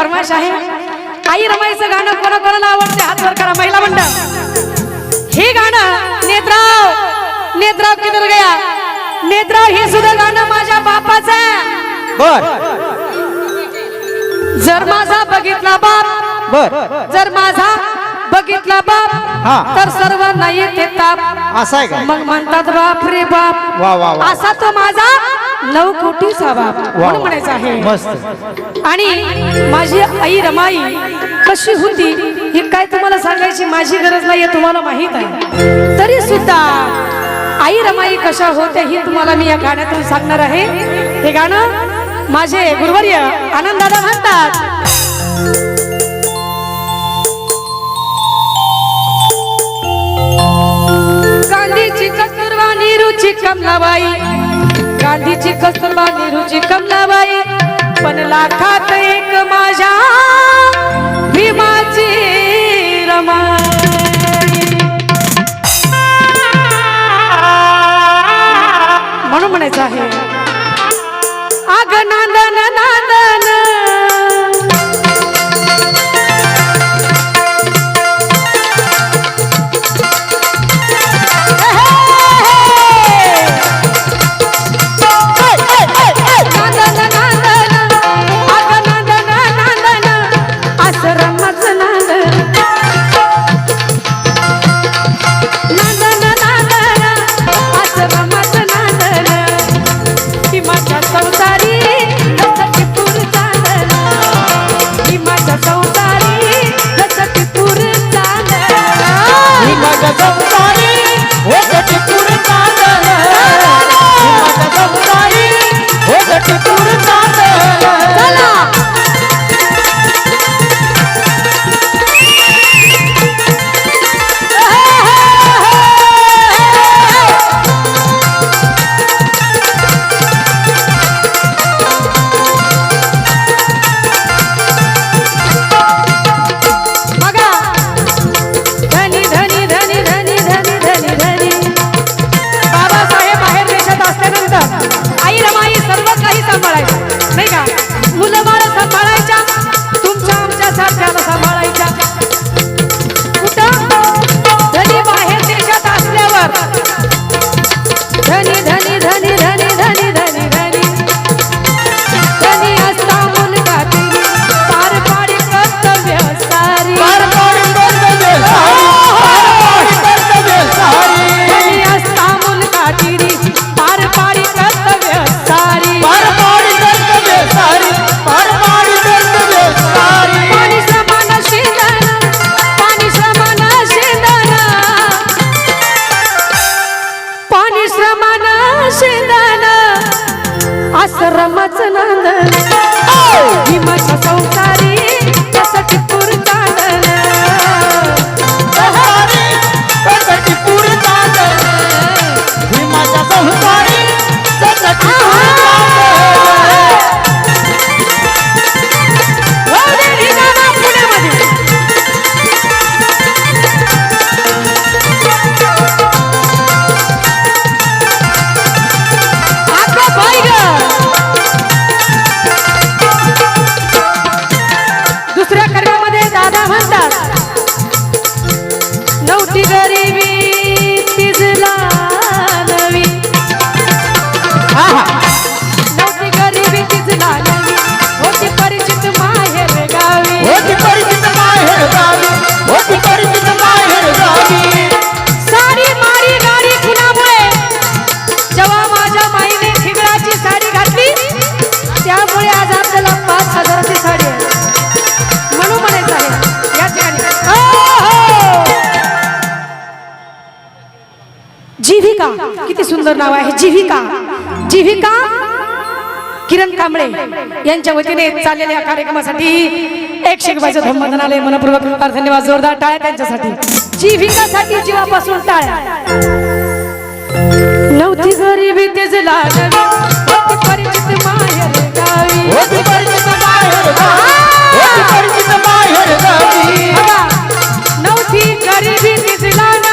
फरमाश आहे आई रमाईचं गाणं कोणा कोणाला आवडते हात वर करा महिला मंडळ. हे गाणं नेत्राव नेत्राव किधर गया? नेत्राव हे सुद्धा गाणं माझ्या बापाचं आहे. बर. जर माझा बघितला बाप बर. जर माझा बघितला हा. बाप तर सर्वांना येते ताप. असं मग म्हणतात बाप रे बाप. वा वा वा. असा तो माझा नऊ कोटीचा बाप. वा म्हणून म्हणायचं आहे. आणि माझी आई रमाई कशी होती ही काय तुम्हाला सांगायची माझी गरज नाहीये तुम्हाला माहीत आहे. तरी सुद्धा आई रमाई कशा होत्या ही तुम्हाला मी या गाण्यातून सांगणार आहे. हे गाणं माझे गुरुवर्य आनंदादा म्हणतात. गांधीची कस्तुरबा नेहरूची कमलाबाई गांधीची कस्तुरबा नेहरूची कमलाबाई. पण लाखात एक माझ्या भीमाची Oh! E mais só किती सुंदर नाव आहे जीविका. जीविका किरण कांबळे यांच्या वतीने चाललेल्या या कार्यक्रमासाठी एक शेकबाचं धम्मधनालय मनपूर्वक धन्यवाद जोरदार टाळ्या त्यांच्यासाठी. जीविकासाठी जीवापासून टाळ्या. नव्हती गरिबी तेच लागली होती परिचित माहेर गावी. होती परिचित माहेर गावी. होती परिचित माहेर गावी. बघा, नव्हती गरिबी तीच लागावी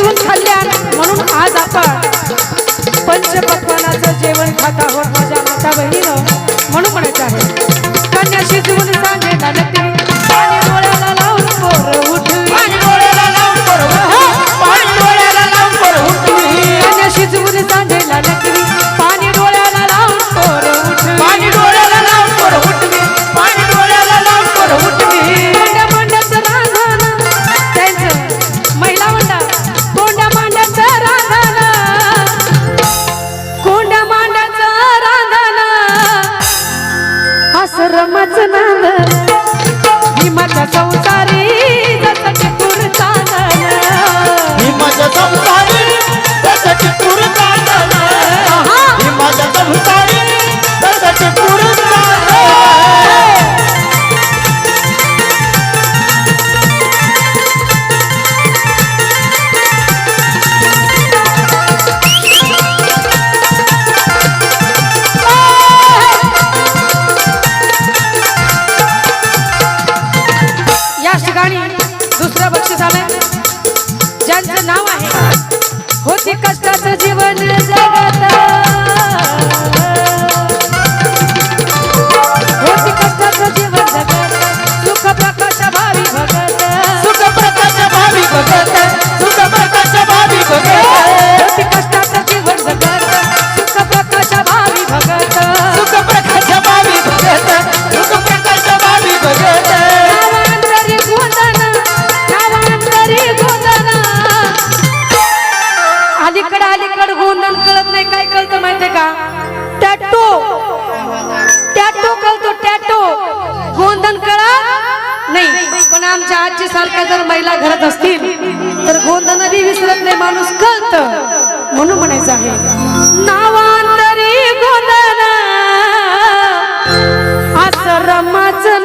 शिजवून खाल्ल्या म्हणून आज आपण पंचपक्वानाचं जेवण खात आहोत माझ्या माता बहिणीनं म्हणून म्हणायचं आहे कन्या शिजवून आमची सारख्या जर महिला घरात असतील तर गोंधनही विसरत नाही माणूस कळत. म्हणून म्हणायचं आहे नावांतरी गोंधन असं रमाचं